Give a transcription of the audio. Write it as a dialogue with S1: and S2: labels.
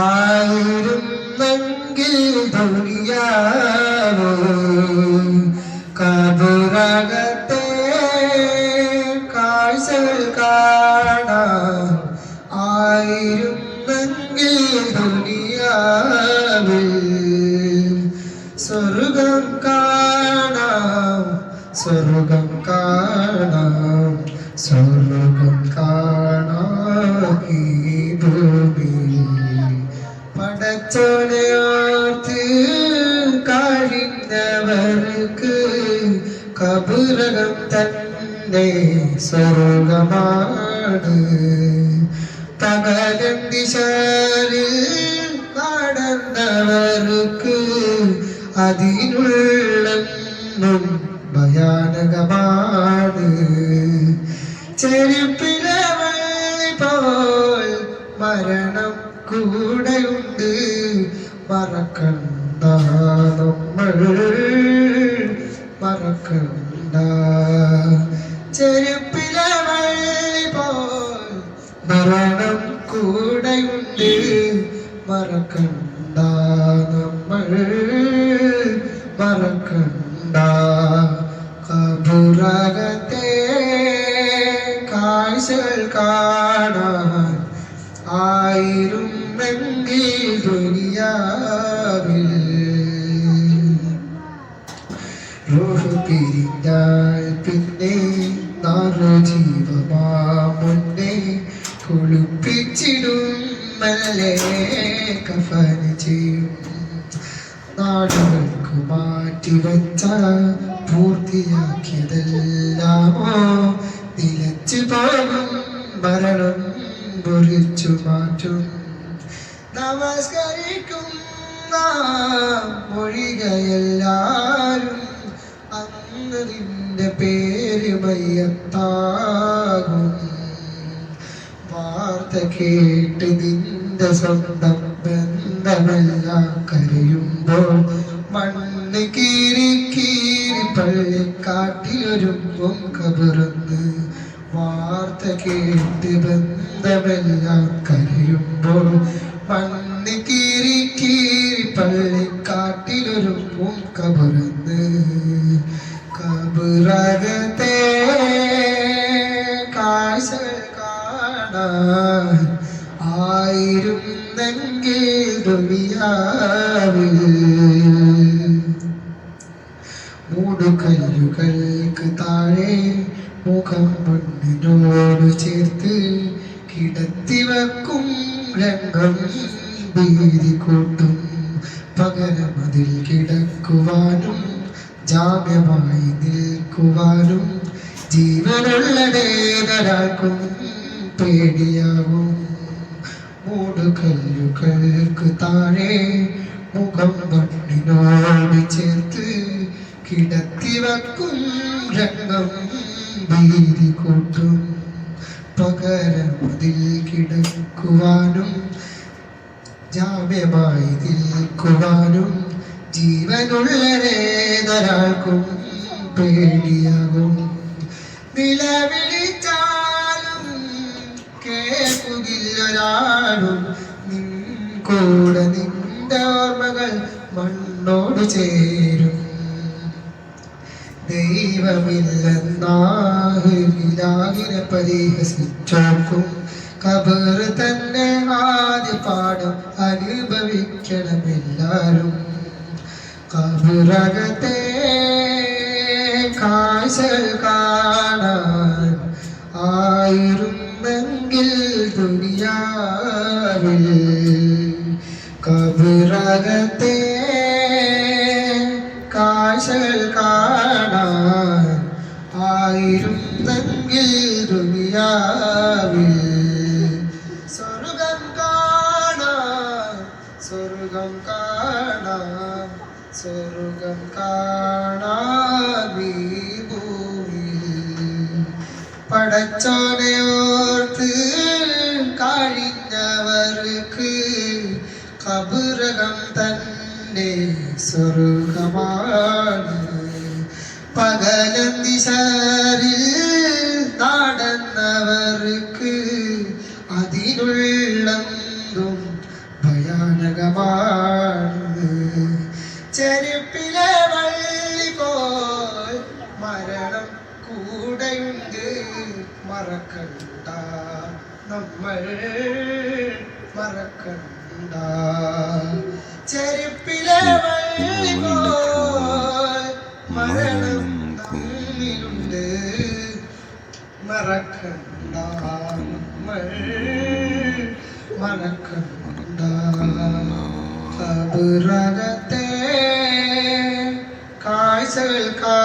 S1: ആയിരുന്നെങ്കിൽ ദുനിയാവ് കബുറകത്തെ കാഴ്ചകൾ കാണാൻ ആയിരുന്നെങ്കിൽ ദുനിയാവിൽ സ്വർഗം കാണാം സ്വർഗം കാണാം സ്വർഗം കാണാം. കബുരകം തന്നെ സ്വർഗമാണ്. പകലം ദിശയിൽ നടന്നവർക്ക് അതിനുള്ളും ഭയാനകമാണ്. ചെരുപ്പിലെ പോൽ മരണം കൂടെയുണ്ട്. മറക്കണ്ട നമ്മൾ മറക്കണ്ട ചെരുപ്പിലെ വള്ളി പോൽ മരണം കൂടെയുണ്ട്. മറക്കണ്ട നമ്മൾ മറക്കണ്ട. കബുറകത്തെ കാഴ്ചകൾ കാണാൻ ആയിരുന്നെങ്കിൽ റൂഹ് പിരിഞ്ഞാൽ പിന്നെ നാലു ജീവമാ മുന്നേ കുളിപ്പിച്ചിടും മല്ലേ കഫന ചെയ്യും. നാടുകൾക്ക് മാറ്റിവച്ച പൂർത്തിയാക്കിയതെല്ലാമോ നിലച്ചു പോകും. മരണം പൊറിച്ചു മാറ്റും. നമസ്കരിക്കും മൊഴികയെല്ലാരും നിന്റെ പേര് മയ്യത്താകും. വാർത്ത കേട്ട് നിന്റെ സ്വന്തം ബന്ധമെല്ലാം കരയുമ്പോൾ മണ്ണ് കീറി കീറി പള്ളിക്കാട്ടിലൊരുമ്പും കബറന്ന്. വാർത്ത കേട്ട് ബന്ധമെല്ലാം കരയുമ്പോൾ മണ്ണ് കാഴ്ചകൾ കാണാൻ ആയിരുന്നെങ്കിൽ ദുനിയാവിൽ. മൂടുകല്ലുകൾക്ക് താഴെ മുഖം മണ്ണിനോട് ചേർത്ത് കിടത്തി വെക്കും രംഗം ഭീതി കൂട്ടും പകരം അതിൽ കിടക്കുവാനും ജാമ്യമായി നിൽക്കുവാനും ജീവനുള്ളതേതൊരാൾക്കും പേടിയാവും. മൂടുകല്ലുകൾക്ക് താഴെ മുഖം മണ്ണിനോട് ചേർത്ത് കിടത്തി വക്കും രംഗം ഭീതി കൂട്ടും. പകരം അതിൽ കിടക്കുവാനും ജാമ്യമായി നിൽക്കുവാനും ജീവനുള്ളതേതൊരാൾക്കും പേടിയാകും നിലവിളിച്ചാലും കേൾക്കുകില്ലൊരാളും നിൻ കൂടെ നിന്റെ ഓർമ്മകൾ മണ്ണോട് ചേരും. ദൈവമില്ലെന്നാഹിലാകിനെ പരിഹസിച്ചോക്കും കബർ തന്നെ ആദ്യ പാഠം അനുഭവിക്കണമെല്ലാരും. കബറകത്തെ കബറകത്തെ കാഴ്ചകൾ കാണാൻ ആയിരുന്നെങ്കിൽ ദുനിയാവിൽ കബിറകത്തെ കാഴ്ചകൾ കാണാൻ ആയിരുന്നെങ്കിൽ ദുനിയാവിൽ സ്വർഗം കാണാൻ സ്വർഗം കാണാൻ സ്വർഗം കാണാൻ പടച്ചോനയോർത്ത് കഴിഞ്ഞവർക്ക് കബുരകം തന്നെ സ്വർഗമാണ്. പകലും ദിശാരിൽ നടന്നവർക്ക് അതിനുള്ളതും ഭയ മറക്കണ്ട നമ്മൾ മറക്കണ്ട. ചെരുപ്പിലെ മരണം തമ്മിലുണ്ട് മറക്കണ്ട നമ്മൾ മറക്കണ്ട. കബറകത്തെ കാഴ്ചകൾ കാ